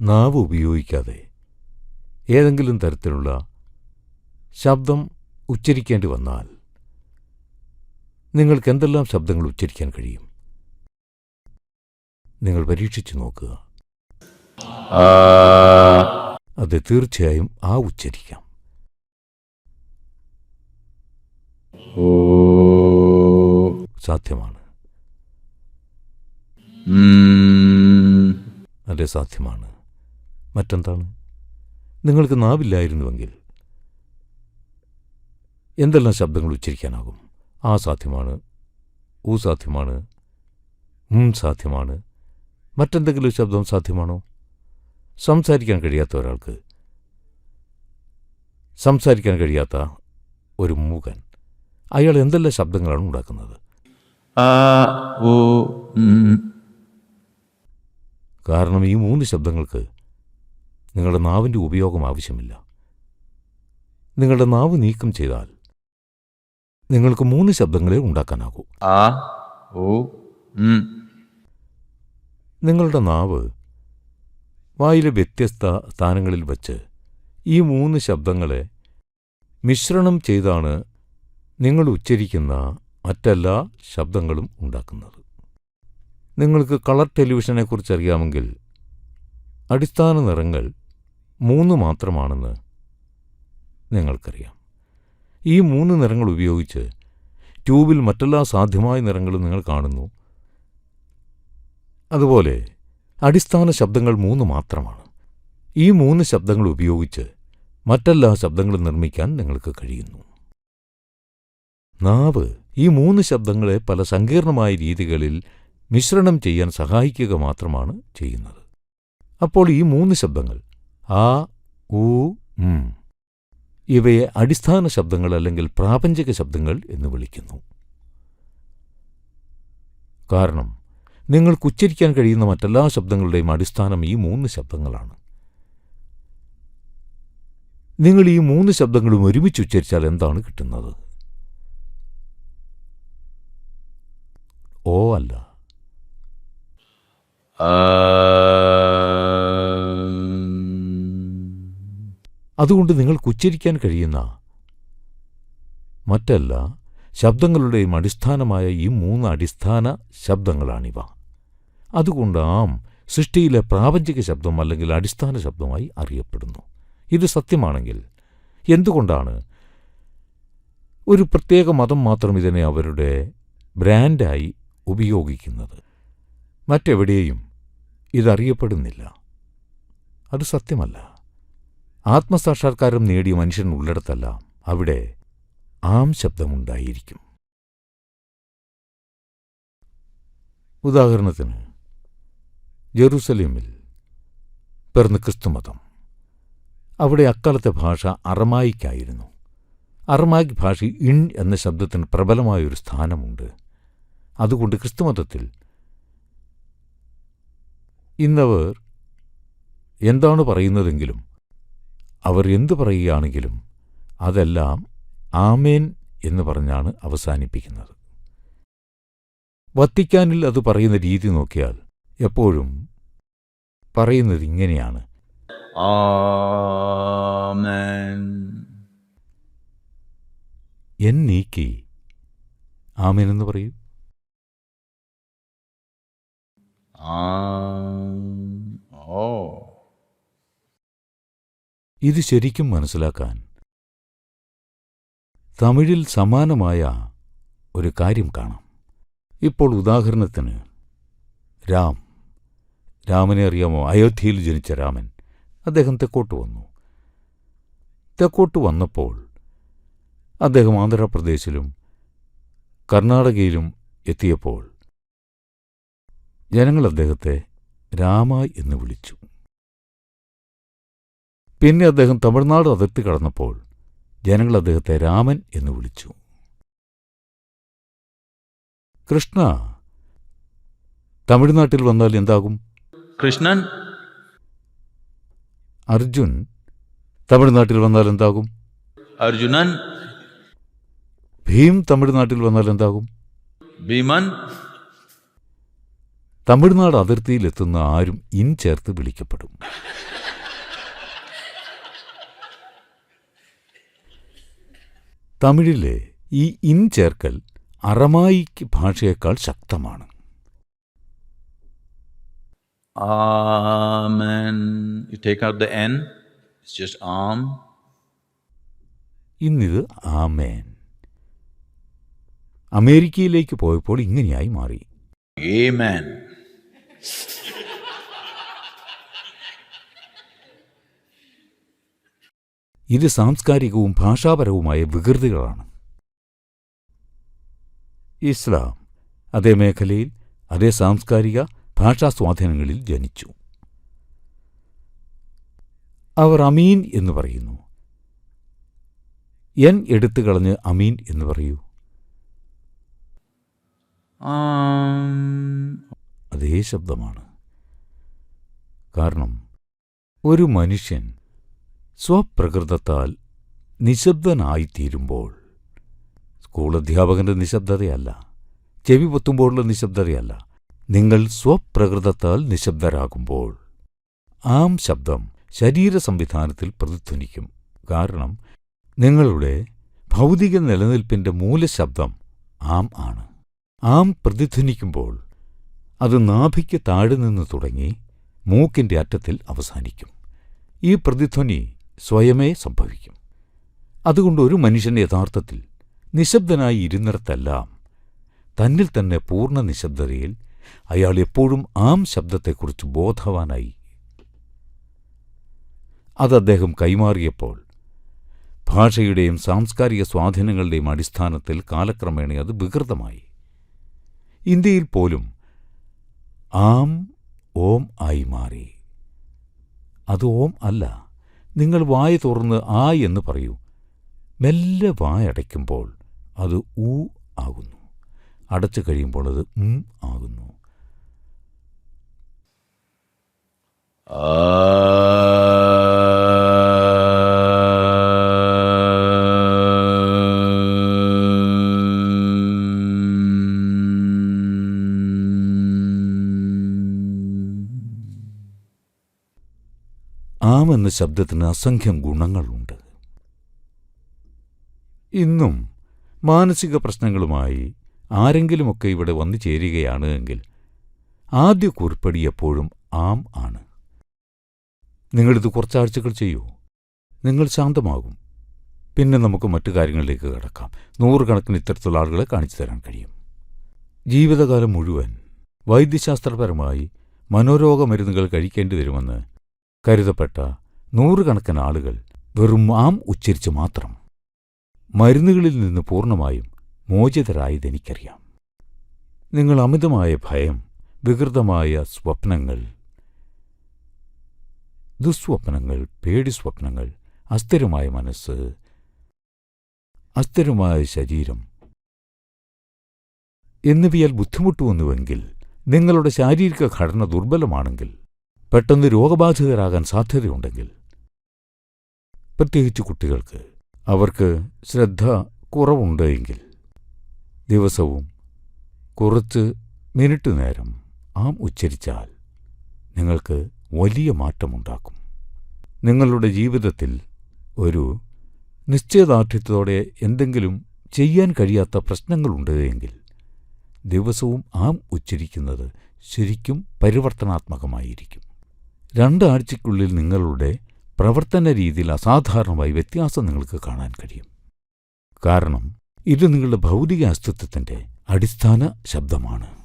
നാവ് ഉപയോഗിക്കാതെ ഏതെങ്കിലും തരത്തിലുള്ള ശബ്ദം ഉച്ചരിക്കേണ്ടി വന്നാൽ നിങ്ങൾക്ക് എന്തെല്ലാം ശബ്ദങ്ങൾ ഉച്ചരിക്കാൻ കഴിയും? നിങ്ങൾ പരീക്ഷിച്ചു നോക്കുക. അത് തീർച്ചയായും ആ ഉച്ചരിക്കാം. സാധ്യമാണ്. അതെ സാധ്യമാണ്. മറ്റെന്താണ്? നിങ്ങൾക്ക് നാവില്ലായിരുന്നുവെങ്കിൽ എന്തെല്ലാം ശബ്ദങ്ങൾ ഉച്ചരിക്കാനാകും? ആ സാധ്യമാണ് ഊ സാധ്യമാണ് ഉം സാധ്യമാണ്. മറ്റെന്തെങ്കിലും ശബ്ദം സാധ്യമാണോ? സംസാരിക്കാൻ കഴിയാത്ത ഒരാൾക്ക് സംസാരിക്കാൻ കഴിയാത്ത ഒരു മൂകൻ അയാൾ എന്തെല്ലാം ശബ്ദങ്ങളാണ് ഉണ്ടാക്കുന്നത്? കാരണം ഈ മൂന്ന് ശബ്ദങ്ങൾക്ക് നിങ്ങളുടെ നാവിന്റെ ഉപയോഗം ആവശ്യമില്ല. നിങ്ങളുടെ നാവ് നീക്കം ചെയ്താൽ നിങ്ങൾക്ക് മൂന്ന് ശബ്ദങ്ങളെ ഉണ്ടാക്കാനാകൂ. ആ ഓ നിങ്ങളുടെ നാവ് വായിലെ വ്യത്യസ്ത സ്ഥാനങ്ങളിൽ വച്ച് ഈ മൂന്ന് ശബ്ദങ്ങളെ മിശ്രണം ചെയ്താണ് നിങ്ങൾ ഉച്ചരിക്കുന്ന മറ്റെല്ലാ ശബ്ദങ്ങളും ഉണ്ടാക്കുന്നത്. നിങ്ങൾക്ക് കളർ ടെലിവിഷനെക്കുറിച്ച് അറിയാമെങ്കിൽ അടിസ്ഥാന നിറങ്ങൾ മൂന്ന് മാത്രമാണെന്ന് നിങ്ങൾക്കറിയാം. ഈ മൂന്ന് നിറങ്ങൾ ഉപയോഗിച്ച് ട്യൂബിൽ മറ്റെല്ലാ സാധ്യമായ നിറങ്ങളും നിങ്ങൾ കാണുന്നു. അതുപോലെ അടിസ്ഥാന ശബ്ദങ്ങൾ മൂന്ന് മാത്രമാണ്. ഈ മൂന്ന് ശബ്ദങ്ങൾ ഉപയോഗിച്ച് മറ്റെല്ലാ ശബ്ദങ്ങളും നിർമ്മിക്കാൻ നിങ്ങൾക്ക് കഴിയുന്നു. നാവ് ഈ മൂന്ന് ശബ്ദങ്ങളെ പല സങ്കീർണമായ രീതികളിൽ മിശ്രണം ചെയ്യാൻ സഹായിക്കുക മാത്രമാണ് ചെയ്യുന്നത്. അപ്പോൾ ഈ മൂന്ന് ശബ്ദങ്ങൾ ആ ഊ ഉം. ഇവയെ അടിസ്ഥാന ശബ്ദങ്ങൾ അല്ലെങ്കിൽ പ്രാപഞ്ചിക ശബ്ദങ്ങൾ എന്ന് വിളിക്കുന്നു. കാരണം നിങ്ങൾക്ക് ഉച്ചരിക്കാൻ കഴിയുന്ന മറ്റെല്ലാ ശബ്ദങ്ങളുടെയും അടിസ്ഥാനം ഈ മൂന്ന് ശബ്ദങ്ങളാണ്. നിങ്ങൾ ഈ മൂന്ന് ശബ്ദങ്ങളും ഒരുമിച്ച് ഉച്ചരിച്ചാൽ എന്താണ് കിട്ടുന്നത്? ഓ അല്ല. ആ അതുകൊണ്ട് നിങ്ങൾക്ക് ഉച്ചരിക്കാൻ കഴിയുന്ന മറ്റല്ല ശബ്ദങ്ങളുടെയും അടിസ്ഥാനമായ ഈ മൂന്ന് അടിസ്ഥാന ശബ്ദങ്ങളാണിവ. അതുകൊണ്ട് ആം സൃഷ്ടിയിലെ പ്രാപഞ്ചിക ശബ്ദം അല്ലെങ്കിൽ അടിസ്ഥാന ശബ്ദമായി അറിയപ്പെടുന്നു. ഇത് സത്യമാണെങ്കിൽ എന്തുകൊണ്ടാണ് ഒരു പ്രത്യേക മതം മാത്രം ഇതിനെ അവരുടെ ബ്രാൻഡായി ഉപയോഗിക്കുന്നത്? മറ്റെവിടെയും ഇതറിയപ്പെടുന്നില്ല. അത് സത്യമല്ല. ആത്മസാക്ഷാത്കാരം നേടിയ മനുഷ്യൻ ഉള്ളിടത്തല്ല അവിടെ ആം ശബ്ദമുണ്ടായിരിക്കും. ഉദാഹരണത്തിന് ജെറൂസലേമിൽ പിറന്ന് ക്രിസ്തുമതം അവിടെ അക്കാലത്തെ ഭാഷ അറമായിക്കായിരുന്നു. അറമായിക് ഭാഷ ഇൺ എന്ന ശബ്ദത്തിന് പ്രബലമായൊരു സ്ഥാനമുണ്ട്. അതുകൊണ്ട് ക്രിസ്തുമതത്തിൽ ഇന്നവർ എന്താണ് പറയുന്നതെങ്കിലും അവർ എന്തു പറയുകയാണെങ്കിലും അതെല്ലാം ആമേൻ എന്ന് പറഞ്ഞാണ് അവസാനിപ്പിക്കുന്നത്. വത്തിക്കാനിൽ അത് പറയുന്ന രീതി നോക്കിയാൽ എപ്പോഴും പറയുന്നത് ഇങ്ങനെയാണ്. എൻ നീക്കി ആമേൻ എന്ന് പറയൂ. ആ ഓ. ഇത് ശരിക്കും മനസ്സിലാക്കാൻ തമിഴിൽ സമാനമായ ഒരു കാര്യം കാണാം. ഇപ്പോൾ ഉദാഹരണത്തിന് രാം. രാമനെ അറിയാമോ? അയോധ്യയിൽ ജനിച്ച രാമൻ. അദ്ദേഹം തെക്കോട്ട് വന്നു. തെക്കോട്ട് വന്നപ്പോൾ അദ്ദേഹം ആന്ധ്രാപ്രദേശിലും കർണാടകയിലും എത്തിയപ്പോൾ ജനങ്ങൾ അദ്ദേഹത്തെ രാമ എന്ന് വിളിച്ചു. പിന്നെ അദ്ദേഹം തമിഴ്നാട് അതിർത്തി കടന്നപ്പോൾ ജനങ്ങൾ അദ്ദേഹത്തെ രാമൻ എന്ന് വിളിച്ചു. കൃഷ്ണ തമിഴ്നാട്ടിൽ വന്നാൽ എന്താകും? കൃഷ്ണൻ? അർജുൻ തമിഴ്നാട്ടിൽ വന്നാൽ എന്താകും? അർജുനൻ? ഭീം തമിഴ്നാട്ടിൽ വന്നാൽ എന്താകും? ഭീമൻ? തമിഴ്നാട് അതിർത്തിയിലെത്തുന്ന ആരും ഇൻ ചേർത്ത് വിളിക്കപ്പെടും. തമിഴിലെ ഈ ഇൻ ചേർക്കൽ അറമായിക്ക് ഭാഷയേക്കാൾ ശക്തമാണ് Amen. You take out the N, it's just ആം ഇന്നിത് ആമേൻ അമേരിക്കയിലേക്ക് പോയപ്പോൾ ഇങ്ങനെയായി മാറി Amen. ഇത് സാംസ്കാരികവും ഭാഷാപരവുമായ വികൃതികളാണ്. ഇസ്ലാം അതേ മേഖലയിൽ അതേ സാംസ്കാരിക ഭാഷാ സ്വാധീനങ്ങളിൽ ജനിച്ചു. അവർ അമീൻ എന്ന് പറയുന്നു. എൻ എടുത്തു കളഞ്ഞ് അമീൻ എന്ന് പറയൂ. അതേ ശബ്ദമാണ്. കാരണം ഒരു മനുഷ്യൻ സ്വപ്രകൃതത്താൽ നിശബ്ദനായിത്തീരുമ്പോൾ. സ്കൂൾ അധ്യാപകന്റെ നിശബ്ദതയല്ല. ചെവി പൊത്തുമ്പോഴുള്ള നിശബ്ദതയല്ല. നിങ്ങൾ സ്വപ്രകൃതത്താൽ നിശബ്ദരാകുമ്പോൾ ആം ശബ്ദം ശരീര സംവിധാനത്തിൽ പ്രതിധ്വനിക്കും. കാരണം നിങ്ങളുടെ ഭൗതിക നിലനിൽപ്പിന്റെ മൂലശബ്ദം ആം ആണ്. ആം പ്രതിധ്വനിക്കുമ്പോൾ അത് നാഭിക്ക് താഴെ നിന്ന് തുടങ്ങി മൂക്കിന്റെ അറ്റത്തിൽ അവസാനിക്കും. ഈ പ്രതിധ്വനി സ്വയമേ സംഭവിക്കും. അതുകൊണ്ട് ഒരു മനുഷ്യൻ യഥാർത്ഥത്തിൽ നിശബ്ദനായി ഇരുന്നിടത്തെല്ലാം തന്നിൽ തന്നെ പൂർണ നിശബ്ദതയിൽ അയാൾ എപ്പോഴും ആം ശബ്ദത്തെക്കുറിച്ച് ബോധവാനായി. അത് അദ്ദേഹം കൈമാറിയപ്പോൾ ഭാഷയുടെയും സാംസ്കാരിക സ്വാധീനങ്ങളുടെയും അടിസ്ഥാനത്തിൽ കാലക്രമേണ അത് വികൃതമായി. ഇന്ത്യയിൽ പോലും ആം ഓം ആയി മാറി. അത് ഓം അല്ല. നിങ്ങൾ വായ തുറന്ന് ആ എന്ന് പറയൂ. മെല്ലെ വായടയ്ക്കുമ്പോൾ അത് ഊ ആകുന്നു. അടച്ചു കഴിയുമ്പോൾ അത് ഉം ആകുന്നു. ശബ്ദത്തിന് അസംഖ്യം ഗുണങ്ങളുണ്ട്. ഇന്നും മാനസിക പ്രശ്നങ്ങളുമായി ആരെങ്കിലുമൊക്കെ ഇവിടെ വന്നു ചേരുകയാണ് എങ്കിൽ ആദ്യ കുറിപ്പടി എപ്പോഴും ആം ആണ്. നിങ്ങളിത് കുറച്ചാഴ്ചകൾ ചെയ്യൂ. നിങ്ങൾ ശാന്തമാകും. പിന്നെ നമുക്ക് മറ്റു കാര്യങ്ങളിലേക്ക് കടക്കാം. നൂറുകണക്കിന് ഇത്തരത്തിലുള്ള ആളുകളെ കാണിച്ചു തരാൻ കഴിയും. ജീവിതകാലം മുഴുവൻ വൈദ്യശാസ്ത്രപരമായി മനോരോഗ മരുന്നുകൾ കഴിക്കേണ്ടി വരുമെന്ന് കരുതപ്പെട്ട നൂറുകണക്കിന് ആളുകൾ വെറും ആം ഉച്ചരിച്ചു മാത്രം മരുന്നുകളിൽ നിന്ന് പൂർണമായും മോചിതരായതെനിക്കറിയാം. നിങ്ങൾ അമിതമായ ഭയം വികൃതമായ സ്വപ്നങ്ങൾ ദുസ്വപ്നങ്ങൾ പേടി സ്വപ്നങ്ങൾ അസ്ഥിരമായ മനസ്സ് അസ്ഥിരമായ ശരീരം എന്നിവയാൽ ബുദ്ധിമുട്ടുവന്നുവെങ്കിൽ നിങ്ങളുടെ ശാരീരിക ഘടന ദുർബലമാണെങ്കിൽ പെട്ടെന്ന് രോഗബാധിതരാകാൻ സാധ്യതയുണ്ടെങ്കിൽ പ്രത്യേകിച്ച് കുട്ടികൾക്ക് അവർക്ക് ശ്രദ്ധ കുറവുണ്ട് എങ്കിൽ ദിവസവും കുറച്ച് മിനിറ്റ് നേരം ആം ഉച്ചരിച്ചാൽ നിങ്ങൾക്ക് വലിയ മാറ്റമുണ്ടാക്കും. നിങ്ങളുടെ ജീവിതത്തിൽ ഒരു നിശ്ചയദാർഢ്യത്തോടെ എന്തെങ്കിലും ചെയ്യാൻ കഴിയാത്ത പ്രശ്നങ്ങളുണ്ട് എങ്കിൽ ദിവസവും ആം ഉച്ചരിക്കുന്നത് ശരിക്കും പരിവർത്തനാത്മകമായിരിക്കും. രണ്ടാഴ്ചയ്ക്കുള്ളിൽ നിങ്ങളുടെ പ്രവർത്തന രീതിയിൽ അസാധാരണമായി വ്യത്യാസം നിങ്ങൾക്ക് കാണാൻ കഴിയും. കാരണം ഇത് നിങ്ങളുടെ ഭൗതിക അസ്തിത്വത്തിന്റെ അടിസ്ഥാന ശബ്ദമാണ്.